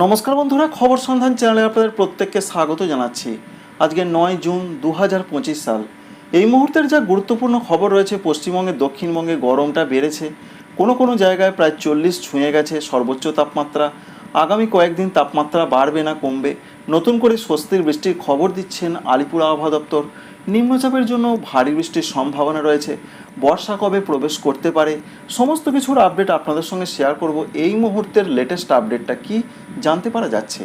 নমস্কার বন্ধুরা, খবর সন্ধান চ্যানেলে আপনাদের প্রত্যেককে স্বাগত জানাচ্ছি। আজকে নয় জুন দু হাজার পঁচিশ সাল। এই মুহূর্তের যা গুরুত্বপূর্ণ খবর রয়েছে, পশ্চিমবঙ্গে, দক্ষিণবঙ্গে গরমটা বেড়েছে। কোনো কোনো জায়গায় প্রায় চল্লিশ ছুঁয়ে গেছে সর্বোচ্চ তাপমাত্রা। আগামী কয়েকদিন তাপমাত্রা বাড়বে না, কমবে। নতুন করে স্বস্তির বৃষ্টির খবর দিচ্ছেন আলিপুর আবহাওয়া দপ্তর। নিম্নচাপের জন্য ভারী বৃষ্টির সম্ভাবনা রয়েছে। বর্ষা কবে প্রবেশ করতে পারে? সমস্ত কিছুর আপডেট আপনাদের সঙ্গে শেয়ার করব। এই মুহূর্তের লেটেস্ট আপডেটটা কি জানতে পারা যাচ্ছে?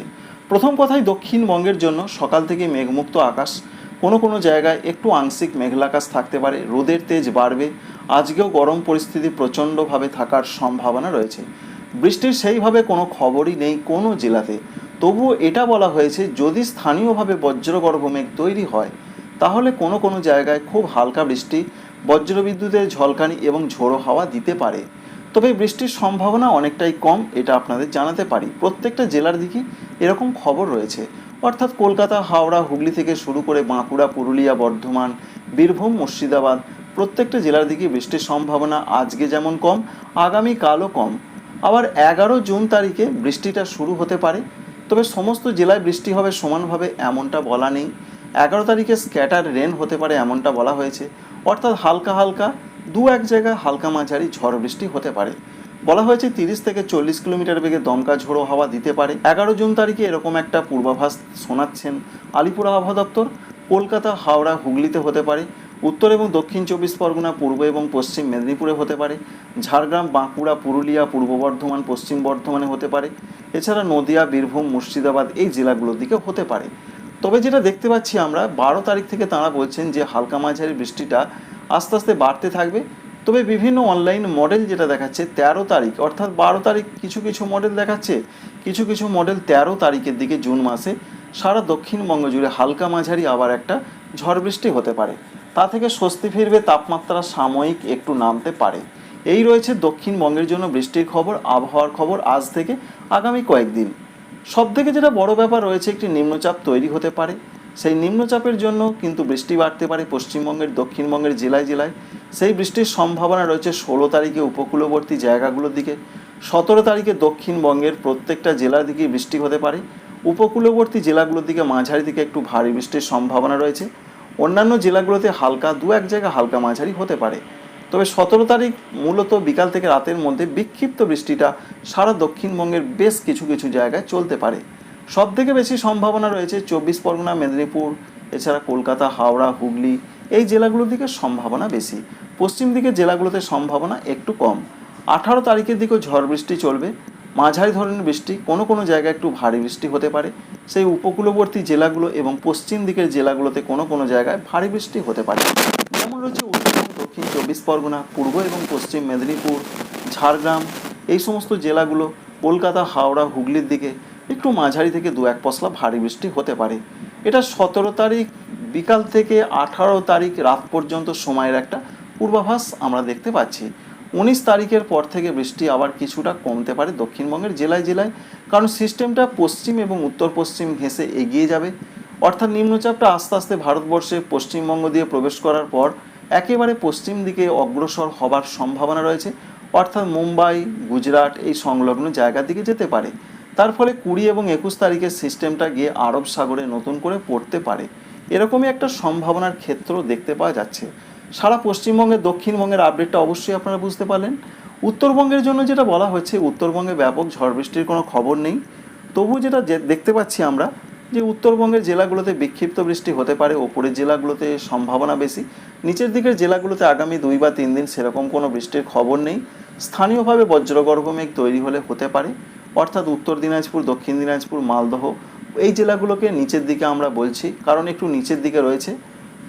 প্রথম কথাই দক্ষিণবঙ্গের জন্য সকাল থেকে মেঘমুক্ত আকাশ। কোনো কোনো জায়গায় একটু আংশিক মেঘলাকাশ থাকতে পারে। রোদের তেজ বাড়বে। আজকেও গরম পরিস্থিতি প্রচণ্ডভাবে থাকার সম্ভাবনা রয়েছে। বৃষ্টির সেইভাবে কোনো খবরই নেই কোনো জেলাতে। তবুও এটা বলা হয়েছে, যদি স্থানীয়ভাবে বজ্রগর্ভ মেঘ তৈরি হয় তাহলে কোনো কোনো জায়গায় খুব হালকা বৃষ্টি, বজ্রবিদ্যুতের ঝলকানি এবং ঝোড়ো হাওয়া দিতে পারে। তবে বৃষ্টির সম্ভাবনা অনেকটাই কম, এটা আপনাদের জানাতে পারি। প্রত্যেকটা জেলার দিকে এরকম খবর রয়েছে। অর্থাৎ কলকাতা, হাওড়া, হুগলি থেকে শুরু করে বাঁকুড়া, পুরুলিয়া, বর্ধমান, বীরভূম, মুর্শিদাবাদ, প্রত্যেকটা জেলার দিকে বৃষ্টির সম্ভাবনা আজকে যেমন কম, আগামীকালও কম। আবার এগারো জুন তারিখে বৃষ্টিটা শুরু হতে পারে, তবে সমস্ত জেলায় বৃষ্টি হবে সমানভাবে এমনটা বলা নেই। এগারো তারিখে স্ক্যাটার রেন হতে পারে এমনটা বলা হয়েছে। অর্থাৎ হালকা হালকা, দু এক জায়গায় হালকা মাঝারি ঝড় বৃষ্টি হতে পারে। বলা হয়েছে তিরিশ থেকে চল্লিশ কিলোমিটার বেগে দমকা ঝোড়ো হাওয়া দিতে পারে। এগারো জুন তারিখে এরকম একটা পূর্বাভাস শোনাচ্ছেন আলিপুর আবহাওয়া দপ্তর। কলকাতা, হাওড়া, হুগলিতে হতে পারে। উত্তর এবং দক্ষিণ চব্বিশ পরগনা, পূর্ব এবং পশ্চিম মেদিনীপুরে হতে পারে। ঝাড়গ্রাম, বাঁকুড়া, পুরুলিয়া, পূর্ব বর্ধমান, পশ্চিম বর্ধমানে হতে পারে। এছাড়া নদিয়া, বীরভূম, মুর্শিদাবাদ এই জেলাগুলোর দিকে হতে পারে। তবে যেটা দেখতে পাচ্ছি আমরা, বারো তারিখ থেকে তাঁরা বলছেন যে হালকা মাঝারি বৃষ্টিটা আস্তে আস্তে বাড়তে থাকবে। তবে বিভিন্ন অনলাইন মডেল যেটা দেখাচ্ছে, তেরো তারিখ, অর্থাৎ বারো তারিখ কিছু কিছু মডেল দেখাচ্ছে, কিছু কিছু মডেল তেরো তারিখের দিকে জুন মাসে। সারা দক্ষিণবঙ্গ জুড়ে হালকা মাঝারি আবার একটা ঝড় বৃষ্টি হতে পারে। তা থেকে স্বস্তি ফিরবে তাপমাত্রা সাময়িক একটু নামতে পারে। এই রয়েছে দক্ষিণবঙ্গের জন্য বৃষ্টির খবর, আবহাওয়ার খবর আজ থেকে আগামী কয়েকদিন। সব থেকে যেটা বড় ব্যাপার রয়েছে, একটি নিম্নচাপ তৈরি হতে পারে। সেই নিম্নচাপের জন্য কিন্তু বৃষ্টি বাড়তে পারে পশ্চিমবঙ্গের, দক্ষিণবঙ্গের জেলায় জেলায়। সেই বৃষ্টির সম্ভাবনা রয়েছে ষোলো তারিখে উপকূলবর্তী জায়গাগুলোর দিকে। সতেরো তারিখে দক্ষিণবঙ্গের প্রত্যেকটা জেলার দিকে বৃষ্টি হতে পারে। উপকূলবর্তী জেলাগুলোর দিকে মাঝারি দিকে একটু ভারী বৃষ্টির সম্ভাবনা রয়েছে। অন্যান্য জেলাগুলোতে হালকা দু এক জায়গা হালকা মাঝারি হতে পারে। তবে সতেরো তারিখ মূলত বিকাল থেকে রাতের মধ্যে বিক্ষিপ্ত বৃষ্টিটা সারা দক্ষিণবঙ্গের বেশ কিছু কিছু জায়গায় চলতে পারে। সব থেকে বেশি সম্ভাবনা রয়েছে চব্বিশ পরগনা, মেদিনীপুর, এছাড়া কলকাতা, হাওড়া, হুগলি, এই জেলাগুলোর দিকে সম্ভাবনা বেশি। পশ্চিম দিকের জেলাগুলোতে সম্ভাবনা একটু কম। আঠারো তারিখের দিকেও ঝড় বৃষ্টি চলবে। মাঝারি ধরনের বৃষ্টি কোনো কোনো জায়গায় একটু ভারী বৃষ্টি হতে পারে। সেই উপকূলবর্তী জেলাগুলো এবং পশ্চিম দিকের জেলাগুলোতে কোনো কোনো জায়গায় ভারী বৃষ্টি হতে পারে। যেমন রয়েছে দক্ষিণ চব্বিশ পরগনা, পূর্ব এবং পশ্চিম মেদিনীপুর, ঝাড়গ্রাম, এই সমস্ত জেলাগুলো কলকাতা, হাওড়া, হুগলির দিকে একটু মাঝারি থেকে দু এক পশলা ভারী বৃষ্টি হতে পারে। এটা সতেরো তারিখ বিকাল থেকে আঠারো তারিখ রাত পর্যন্ত সময়ের একটা পূর্বাভাস আমরা দেখতে পাচ্ছি। উনিশ তারিখের পর থেকে বৃষ্টি আবার কিছুটা কমতে পারে দক্ষিণবঙ্গের জেলায় জেলায়, কারণ সিস্টেমটা পশ্চিম এবং উত্তর পশ্চিম ঘেঁষে এগিয়ে যাবে। অর্থাৎ নিম্নচাপটা আস্তে আস্তে ভারতবর্ষে পশ্চিমবঙ্গ দিয়ে প্রবেশ করার পর একেবারে পশ্চিম দিকে অগ্রসর হবার সম্ভাবনা রয়েছে। অর্থাৎ মুম্বাই, গুজরাট এই সংলগ্ন জায়গার দিকে যেতে পারে। তার ফলে কুড়ি এবং একুশ তারিখের সিস্টেমটা গিয়ে আরব সাগরে নতুন করে পড়তে পারে। এরকমই একটা সম্ভাবনার ক্ষেত্র দেখতে পাওয়া যাচ্ছে। সারা পশ্চিমবঙ্গের, দক্ষিণবঙ্গের আপডেটটা অবশ্যই আপনারা বুঝতে পারলেন। উত্তরবঙ্গের জন্য যেটা বলা হচ্ছে, উত্তরবঙ্গে ব্যাপক ঝড় বৃষ্টির কোনো খবর নেই। তবু যেটা দেখতে পাচ্ছি আমরা যে উত্তরবঙ্গের জেলাগুলোতে বিক্ষিপ্ত বৃষ্টি হতে পারে, ওপরের জেলাগুলোতে সম্ভাবনা বেশি। নিচের দিকের জেলাগুলোতে আগামী দুই বা তিন দিন সেরকম কোনো বৃষ্টির খবর নেই। স্থানীয়ভাবে বজ্রগর্ভ মেঘ তৈরি হলে হতে পারে, অর্থাৎ উত্তর দিনাজপুর, দক্ষিণ দিনাজপুর, মালদহ, এই জেলাগুলোকে নিচের দিকে আমরা বলছি, কারণ একটু নিচের দিকে রয়েছে।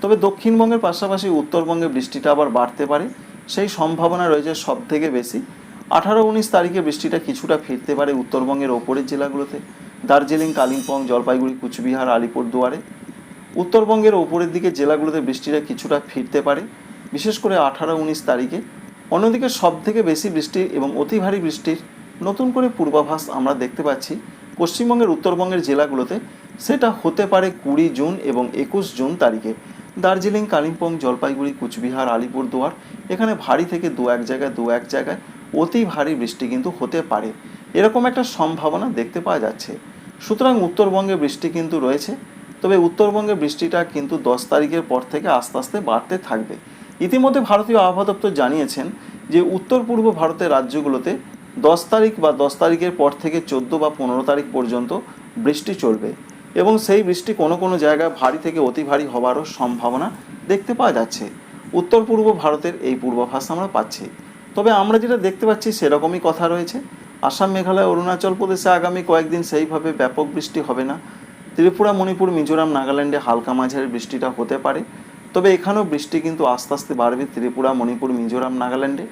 তবে দক্ষিণবঙ্গের পাশাপাশি উত্তরবঙ্গে বৃষ্টিটা আবার বাড়তে পারে, সেই সম্ভাবনা রয়েছে সব থেকে বেশি। আঠারো, উনিশ তারিখে বৃষ্টিটা কিছুটা ফিরতে পারে উত্তরবঙ্গের ওপরের জেলাগুলোতে। দার্জিলিং, কালিম্পং, জলপাইগুড়ি, কুচবিহার, আলিপুরদুয়ারে। উত্তরবঙ্গের ওপরের দিকে জেলাগুলোতে বৃষ্টিটা কিছুটা ফিরতে পারে, বিশেষ করে আঠারো উনিশ তারিখে। অন্যদিকে সব থেকে বেশি বৃষ্টি এবং অতি ভারী বৃষ্টির নতুন করে পূর্বাভাস আমরা দেখতে পাচ্ছি পশ্চিমবঙ্গের উত্তরবঙ্গের জেলাগুলোতে। সেটা হতে পারে কুড়ি জুন এবং একুশ জুন তারিখে। দার্জিলিং, কালিম্পং, জলপাইগুড়ি, কুচবিহার, আলিপুরদুয়ার, এখানে ভারী থেকে দু এক জায়গায় দু এক জায়গায় অতি ভারী বৃষ্টি কিন্তু হতে পারে। এরকম একটা সম্ভাবনা দেখতে পাওয়া যাচ্ছে। সুতরাং উত্তরবঙ্গে বৃষ্টি কিন্তু রয়েছে, তবে উত্তরবঙ্গে বৃষ্টিটা কিন্তু দশ তারিখের পর থেকে আস্তে আস্তে বাড়তে থাকবে। ইতিমধ্যে ভারতীয় আবহাওয়া দপ্তর জানিয়েছেন যে, উত্তর পূর্ব ভারতের রাজ্যগুলোতে দশ তারিখ বা দশ তারিখের পর থেকে চোদ্দ বা পনেরো তারিখ পর্যন্ত বৃষ্টি চলবে এবং সেই বৃষ্টি কোনো কোনো জায়গায় ভারী থেকে অতি ভারী হওয়ারও সম্ভাবনা দেখতে পাওয়া যাচ্ছে। উত্তর পূর্ব ভারতের এই পূর্বাভাস আমরা পাচ্ছি। তবে আমরা যেটা দেখতে পাচ্ছি সেরকমই কথা রয়েছে। আসাম মেঘালয়, অরুণাচল প্রদেশে আগামী কয়েকদিন সেইভাবে ব্যাপক বৃষ্টি হবে না। ত্রিপুরা, মণিপুর, মিজোরাম, নাগাল্যান্ডে হালকা মাঝারি বৃষ্টিটা হতে পারে। তবে এখানেও বৃষ্টি কিন্তু আস্তে আস্তে বাড়বে ত্রিপুরা, মণিপুর, মিজোরাম, নাগাল্যান্ডে।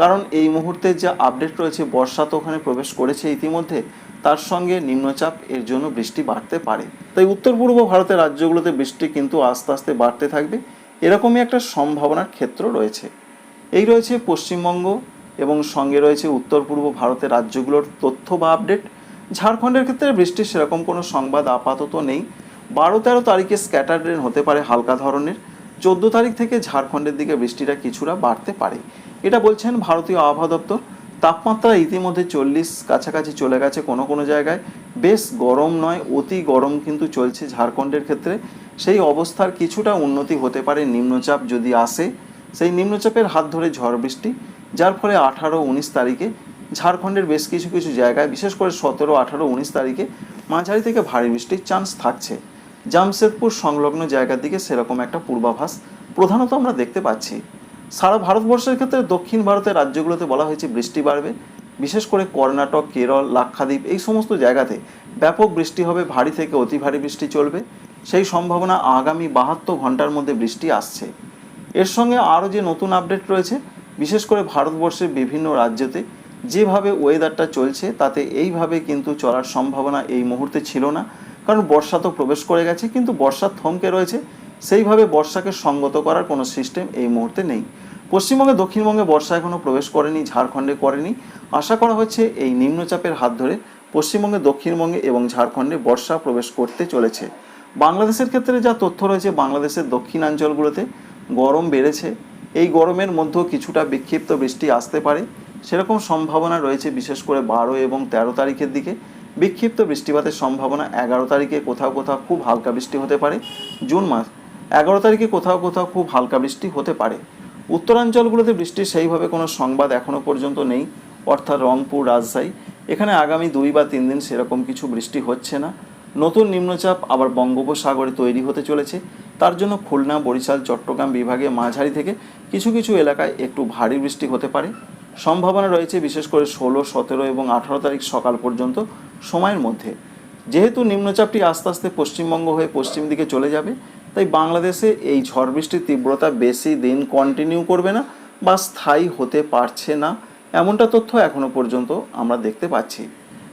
কারণ এই মুহূর্তে যা আপডেট রয়েছে, বর্ষা তো ওখানে প্রবেশ করেছে ইতিমধ্যে, তার সঙ্গে নিম্নচাপ এর জন্য বৃষ্টি বাড়তে পারে। তাই উত্তর পূর্ব ভারতের রাজ্যগুলোতে বৃষ্টি কিন্তু আস্তে আস্তে বাড়তে থাকবে। এরকমই একটা সম্ভাবনার ক্ষেত্র রয়েছে। এই রয়েছে পশ্চিমবঙ্গ এবং সঙ্গে রয়েছে উত্তর পূর্ব ভারতের রাজ্যগুলোর তথ্য বা আপডেট। ঝাড়খণ্ডের ক্ষেত্রে বৃষ্টির সেরকম কোনো সংবাদ আপাতত নেই। বারো তেরো তারিখে স্ক্যাটার রেন হতে পারে হালকা ধরনের। চোদ্দ তারিখ থেকে ঝাড়খণ্ডের দিকে বৃষ্টিটা কিছুটা বাড়তে পারে। এটা বলছেন ভারতীয় আবহাওয়া দপ্তর। তাপমাত্রা ইতিমধ্যে চল্লিশ কাছাকাছি চলে গেছে কোনো কোনো জায়গায়। বেশ গরম নয়, অতি গরম কিন্তু চলছে ঝাড়খণ্ডের ক্ষেত্রে। সেই অবস্থার কিছুটা উন্নতি হতে পারে নিম্নচাপ যদি আসে। সেই নিম্নচাপের হাত ধরে ঝড় বৃষ্টি যার ফলে আঠারো উনিশ তারিখে ঝাড়খণ্ডের বেশ কিছু কিছু জায়গায়, বিশেষ করে সতেরো, আঠারো উনিশ তারিখে মাঝারি থেকে ভারী বৃষ্টির চান্স থাকছে। জামশেদপুর সংলগ্ন জায়গার দিকে সেরকম একটা পূর্বাভাস প্রধানত আমরা দেখতে পাচ্ছি। সারা ভারতবর্ষের ক্ষেত্রে দক্ষিণ ভারতের রাজ্যগুলোতে বলা হয়েছে বৃষ্টি বাড়বে। বিশেষ করে কর্ণাটক, কেরল, লাক্ষাদ্বীপ এই সমস্ত জায়গাতে ব্যাপক বৃষ্টি হবে, ভারী থেকে অতি ভারী বৃষ্টি চলবে। সেই সম্ভাবনা আগামী বাহাত্তর ঘণ্টার মধ্যে বৃষ্টি আসছে। এর সঙ্গে আরও যে নতুন আপডেট রয়েছে বিশেষ করে ভারতবর্ষের বিভিন্ন রাজ্যতে যেভাবে ওয়েদারটা চলছে, তাতে এইভাবে কিন্তু চলার সম্ভাবনা এই মুহূর্তে ছিল না। কারণ বর্ষা তো প্রবেশ করে গেছে, কিন্তু বর্ষা থমকে রয়েছে। সেইভাবে বর্ষাকে সঙ্গত করার কোনো সিস্টেম এই মুহূর্তে নেই। পশ্চিমবঙ্গে, দক্ষিণবঙ্গে বর্ষা এখনও প্রবেশ করেনি, ঝাড়খণ্ডে করেনি। আশা করা হচ্ছে এই নিম্নচাপের হাত ধরে পশ্চিমবঙ্গে, দক্ষিণবঙ্গে এবং ঝাড়খণ্ডে বর্ষা প্রবেশ করতে চলেছে। বাংলাদেশের ক্ষেত্রে যা তথ্য রয়েছে, বাংলাদেশের দক্ষিণাঞ্চলগুলোতে গরম বেড়েছে। এই গরমের মধ্যেও কিছুটা বিক্ষিপ্ত বৃষ্টি আসতে পারে। সেরকম সম্ভাবনা রয়েছে বিশেষ করে বারো এবং তেরো তারিখের দিকে। বিক্ষিপ্ত বৃষ্টিপাতের সম্ভাবনা এগারো তারিখে কোথাও কোথাও খুব হালকা বৃষ্টি হতে পারে। জুন মাস, এগারো তারিখে কোথাও কোথাও খুব হালকা বৃষ্টি হতে পারে। উত্তরাঞ্চলগুলোতে বৃষ্টির সেইভাবে কোনো সংবাদ এখনও পর্যন্ত নেই, অর্থাৎ রংপুর, রাজশাহী। এখানে আগামী দুই বা তিন দিন সেরকম কিছু বৃষ্টি হচ্ছে না। নতুন নিম্নচাপ আবার বঙ্গোপসাগরে তৈরি হতে চলেছে। তার জন্য খুলনা, বরিশাল, চট্টগ্রাম বিভাগে মাঝারি থেকে কিছু কিছু এলাকায় একটু ভারী বৃষ্টি হতে পারে। সম্ভাবনা রয়েছে বিশেষ করে ষোলো, সতেরো এবং আঠারো তারিখ সকাল পর্যন্ত সময়ের মধ্যে। যেহেতু নিম্নচাপটি আস্তে আস্তে পশ্চিমবঙ্গ হয়ে পশ্চিম দিকে চলে যাবে, তাই বাংলাদেশে এই ঝড় বৃষ্টির তীব্রতা বেশি দিন কন্টিনিউ করবে না বা স্থায়ী হতে পারছে না, এমনটা তথ্য এখনও পর্যন্ত আমরা দেখতে পাচ্ছি।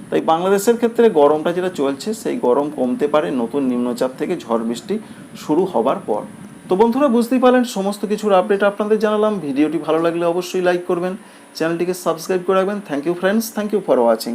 তাই বাংলাদেশের ক্ষেত্রে গরমটা যেটা চলছে, সেই গরম কমতে পারে নতুন নিম্নচাপ থেকে ঝড় বৃষ্টি শুরু হবার পর। তো বন্ধুরা, বুঝতেই পারলেন, সমস্ত কিছুর আপডেট আপনাদের জানালাম। ভিডিওটি ভালো লাগলে অবশ্যই লাইক করবেন, চ্যানেলটিকে সাবস্ক্রাইব করে রাখবেন। Thank you friends thank you for watching